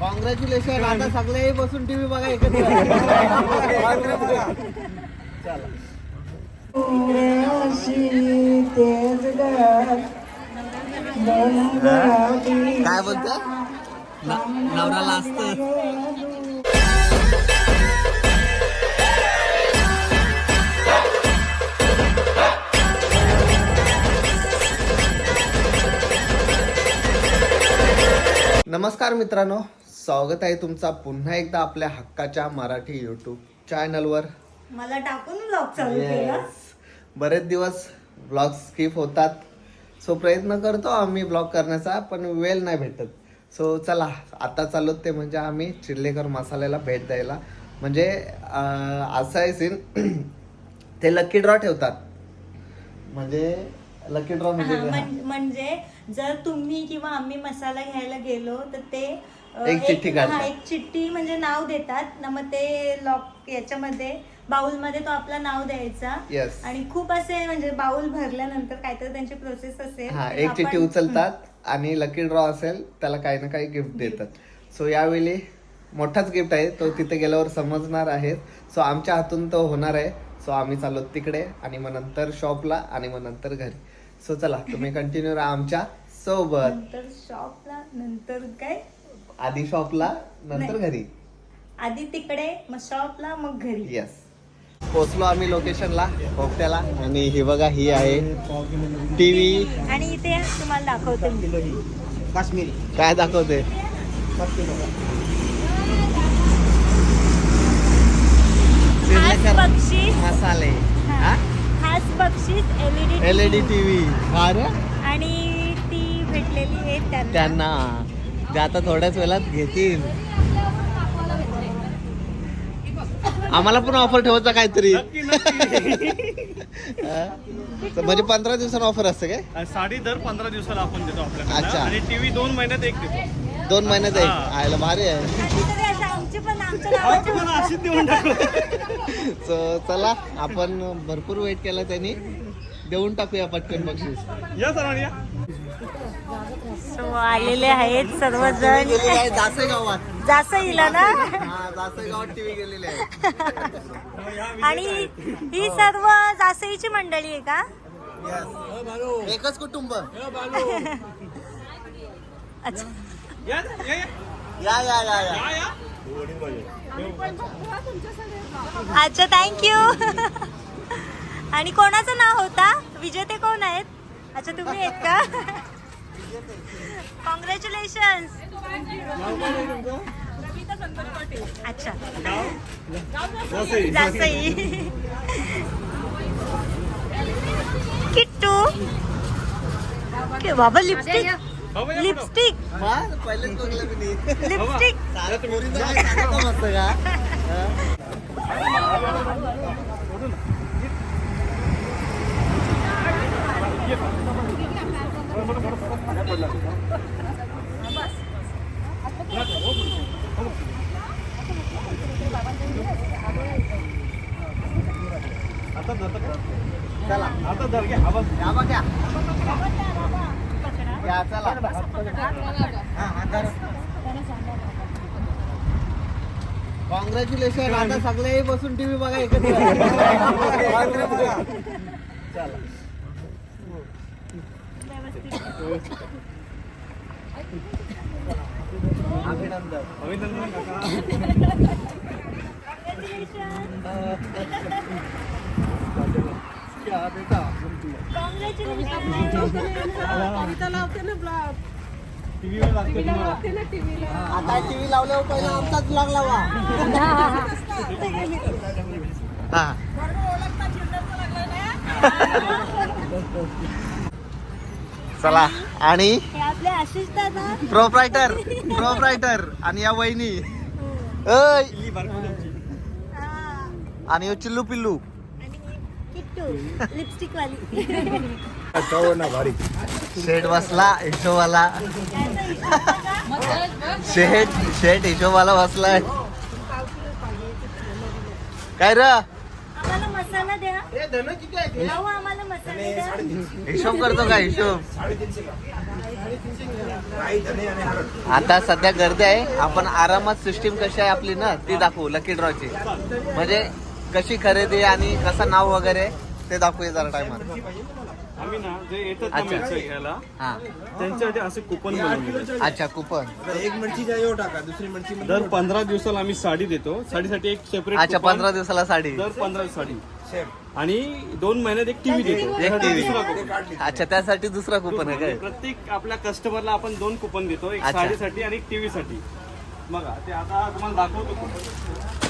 Congratulation आता सगळे बसून टीव्ही बघा एकत्र काय बोलतो? नवऱ्याला असत. नमस्कार मित्रांनो. स्वागत आहे तुमचा पुन्हा एकदा आपल्या हक्काच्या मराठी युट्यूब चॅनलवर मला टाकून ब्लॉग चालू. बरेच दिवस ब्लॉग स्किप होतात. सो प्रयत्न करतो आम्ही ब्लॉग करण्याचा पण वेळ नाही भेटत. सो चला आता चालू ते म्हणजे आम्ही चिल्लेकर मसाल्याला भेट द्यायला. म्हणजे असं आहे सीन ते लकी ड्रॉ ठेवतात. म्हणजे लकी ड्रॉ म्हणजे म्हण- म्हणजे जर तुम्ही किंवा आम्ही मसाला घ्यायला गेलो तर ते एक चिठ्ठी. हा, एक चिठ्ठी म्हणजे नाव देतात. ना मग ते लॉक याच्यामध्ये बाउलमध्ये तो आपला नाव द्यायचा. Yes. आणि खूप असे म्हणजे बाउल भरल्यानंतर काहीतरी त्यांची प्रोसेस असेल. हा एक चिठ्ठी आपण- उचलतात आणि लकी ड्रॉ असेल त्याला काही ना काही गिफ्ट देतात. सो यावेळी मोठाच गिफ्ट आहे. तो तिथे गेल्यावर समजणार आहे. सो आमच्या हातून तो होणार आहे. सो आम्ही चाललो तिकडे आणि मग नंतर शॉपला आणि मग नंतर घरी. सो चला तुम्ही कंटिन्यू राहा आमच्यासोबत. नंतर शॉपला नंतर काय? आधी शॉपला नंतर नाही. घरी. आधी तिकडे मग शॉपला मग घरी. येस पोचलो आम्ही लोकेशनला पोपट्याला. आणि ही बघा ही आहे टीव्ही आणि इथे तुम्हाला दाखवते मी. काश्मीरी. काय दाखवते? खास बक्षीस मसाले. हा. बक्षीस LED L E D TV आणि ती भेटलेली आहे त्यांना. त्यांना. ते आता थोड्याच वेळात घेतील. आम्हाला पण ऑफर ठेवायचा काहीतरी? तर म्हणजे पंधरा दिवसांना ऑफर असते काय? साडी दर पंधरा दिवसाला आपण देतो अच्छा. आपल्याकडे आणि टीव्ही दोन महिन्यात एक देतो. दोन महिन्यात एक. हा. आयला भारी आहे. अशीच देऊन टाकू So, चला आपण भरपूर वेट केला त्यांनी. देऊन टाकूया पटकन बक्षीस. या So, आलेले आहेत सर्वजण. जासे गावात इला ना? हा जासे गावात टीव्ही गेलेले आहे. आणि ही सर्व जासईची मंडळी आहे का. एकच कुटुंब. अच्छा. या या, या. या. अच्छा थँक्यू आणि कोणाचं नाव होता? विजेते कोण आहेत? अच्छा तुम्ही आहेत का? कॉंग्रॅच्युलेशन अच्छा. जासई. किट्टू. के बाबा लिपस्टिक. लिपस्टिक. नी. लिपस्टिक. साऱ्या पोरींचं काय सांगायचं मस्त का? हा? आता धर, चला. आता धर घे आवाज या बघ. या या चला कॉंग्रॅच्युलेशन आता सगळे बसून टीव्ही बघा एकत्र चला. अभिनंदन. लागते. आता टीव्ही लावल्यावर पहिला आमचाच ब्लॉग लावा हा चला आणि हे आपले आशिष दादा प्रोप्रायटर प्रोप्रायटर आणि या वहिनी. हा. आणि चिल्लू पिल्लू किट्टू लिपस्टिक वाली. शेट बसला हिशोबाला. शेट शेट हिशोबाला बसलाय. काय र? आम्हाला मसाला द्या. भाऊ आम्हाला मसाले द्या. हिशोब करतो का हिशोब? आता सध्या गर्दी आहे. आपण आरामात सिस्टीम कशी आहे आपली ना ती दाखवू लकी ड्रॉची म्हणजे कशी खरेदी आणि कसं नाव वगैरे ते दाखवूया जरा टायमात आम्ही ना जे येतात ना अच्छा. घ्यायला हा. त्यांच्यासाठी असे कुपन बनवले अच्छा कुपन एक मिरची जायो टाका. दुसरी मिरची दर पंधरा दिवसाला आम्ही साडी देतो. साडीसाठी एक सेपरेट अच्छा पंधरा दिवसाला साडी. दर पंधरा साडी. आणि दोन महिन्यात एक टीव्ही देतो. एक त्यासाठी टीव्ही. दुसरा coupon. अच्छा त्यासाठी दुसरा कुपन आहे काय? प्रत्येक आपल्या कस्टमरला आपण दोन कुपन देतो. एक अच्छा. साडीसाठी आणि एक टीव्ही साठी बघा ते आता तुम्हाला दाखवतो. coupon.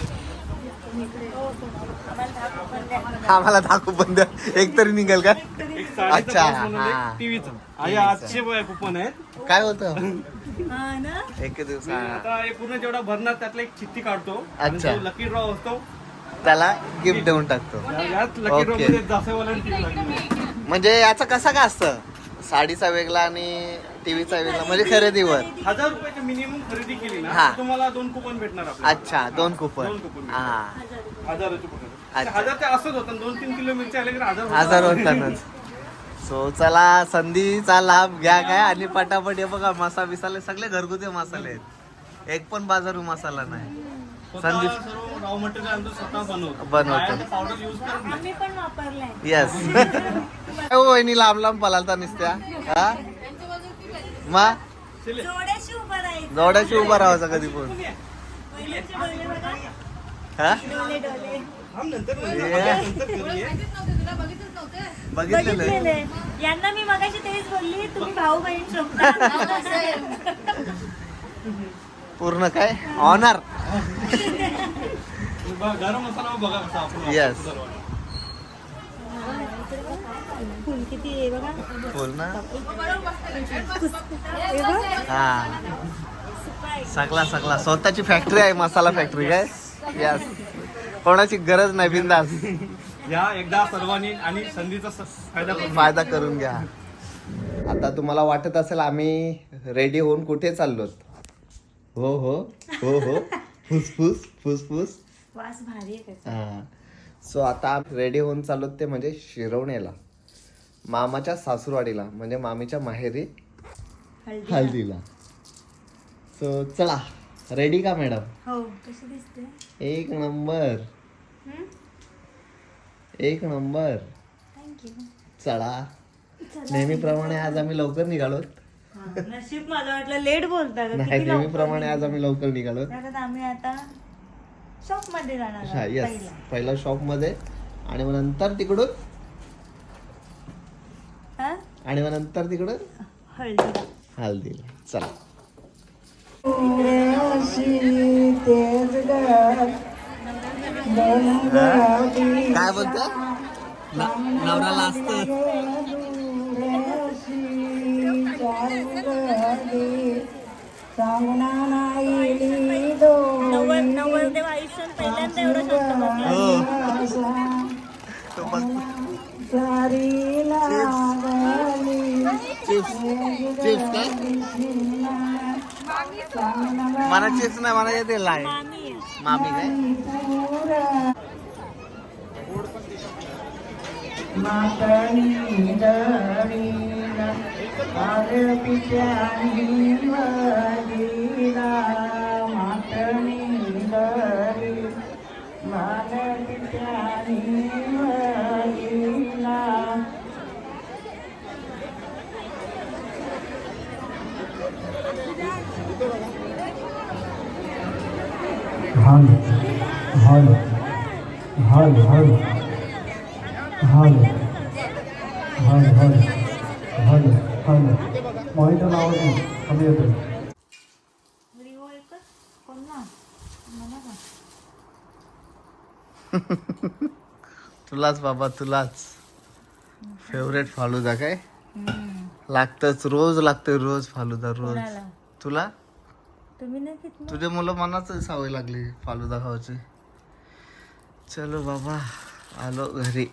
आम्हाला दहा कुपन द्या. एक तरी निघेल का? अच्छा, हा. टीव्हीचा. आणि आजचे कुपन आहेत. काय होतं हा ना? एक दिवस आता हे पूर्ण जेवढा भरणार त्यातला एक चिठ्ठी काढतो. अच्छा. लकी ड्रॉ असतो. त्याला गिफ्ट देऊन टाकतो. यात लकी ड्रॉ Okay. मध्ये जासेवाला टीव्ही लागली म्हणजे याचं कसं काय असतं? साडीचा वेगळा आणि टीव्हीचा वेगळा म्हणजे खरेदीवर. हजार रुपयाची मिनिमम खरेदी केली ना हा. तुम्हाला दोन कुपन भेटणार आपल्याला. अच्छा दोन कुपन दोन coupon. हा. हजाराचे कुपन अच्छा. हजार ते असंच होतं दोन तीन किलो मिरची आले की हजार हजार होतातच. सो चला संधीचा लाभ घ्या काय आणि पटापट हे बघा मसा बिसाले सगळे घरगुती मसाले आहेत. एक पण बाजारू मसाला नाही. संधी सर्व स्वतः बनवतो. बनवतो. पावडर युज करत नाही. आम्ही पण वापरलाय. येस हो वहिनी लांब लांब पलालता निसत्या? हा? मा? जोड्याशी उभं राहायचं. कधी पण. हा. बघितलेलं यांना मी मगाशी तेच बोलली तुम्ही भाऊ बहीण शोधता पूर्ण काय? ऑनर बघा, गरम मसाला बघा कसा आपण Yes. फुल किती आहे बघा? बोल ना? हे बघ. हा. सगळा सगळा. स्वतःची फॅक्टरी आहे मसाला फॅक्टरी काय? यस कोणाची गरज नाही बिंदास. या एकदा सर्वांनी आणि संधीचा फायदा करून घ्या. फायदा करून घ्या. आता तुम्हाला वाटत असेल आम्ही रेडी होऊन कुठे चाललोत? हो हो. हो हो. फुसफुस फुसफुस वास भारी आहे हा. सो आता रेडी होऊन चाललोत ते म्हणजे शिरवणेला. मामाच्या सासूरवाडीला म्हणजे मामीच्या माहेरी हल्दीला सो चला रेडी का मॅडम हो कशी दिसते? एक नंबर एक नंबर थँक्यू चला. नेहमीप्रमाणे आज आम्ही लवकर निघालो नशीब मला वाटलं लेट बोलता का? नाही नेहमीप्रमाणे आज आम्ही लवकर निघालो आम्ही आता शॉपमध्ये जाणार हा येस पहिला. पहिला शॉपमध्ये आणि मग नंतर तिकडून? हा? आणि मग नंतर तिकडून? हळदीला. चला. काय बोलतो? नवऱ्याला असत नव्वद पहिल्यांदा एवढं शांत बसला हो तो बस- चिप्स. चिप्स. काय मला चिप्स नाही मला येते लाय. मामी आहे. मामी काय? Halo, halo, halo, halo, halo, halo, halo, halo, halo. Monitor आवाज कमी का तुलाच बाबा तुलाच. फेवरेट फालुदा काय? लागतच रोज लागतंय रोज फालुदा रोज. तुला? तुम्ही नाही? तुझ्या मुलं मनाच सवय लागली फालुदा खावायची चलो बाबा आलो घरी.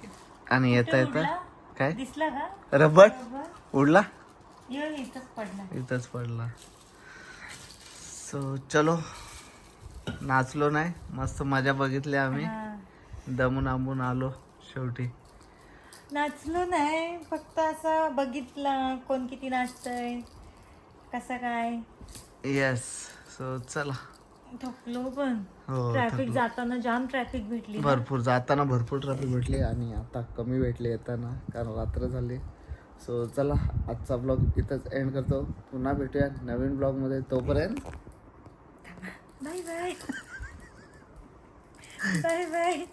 आणि येता येता? काय? दिसला का? रबट उडला? इथंच पडला. सो चलो. नाचलो नाही. मस्त मजा बघितली आम्ही. दमून आंबून आलो शेवटी. नाचलो नाही. फक्त असं बघितलं कोण किती नाचतंय कसं काय. येस सो चला. थकलो पण. हो ट्रॅफिक जाताना जाम ट्रॅफिक भेटली ना. भरपूर जाताना भरपूर ट्रॅफिक भेटली आणि आता कमी भेटली येताना कारण रात्र झाली. सो चला आजचा ब्लॉग इथंच एंड करतो. पुन्हा भेटूया नवीन ब्लॉगमध्ये तोपर्यंत बाय बाय बाय बाय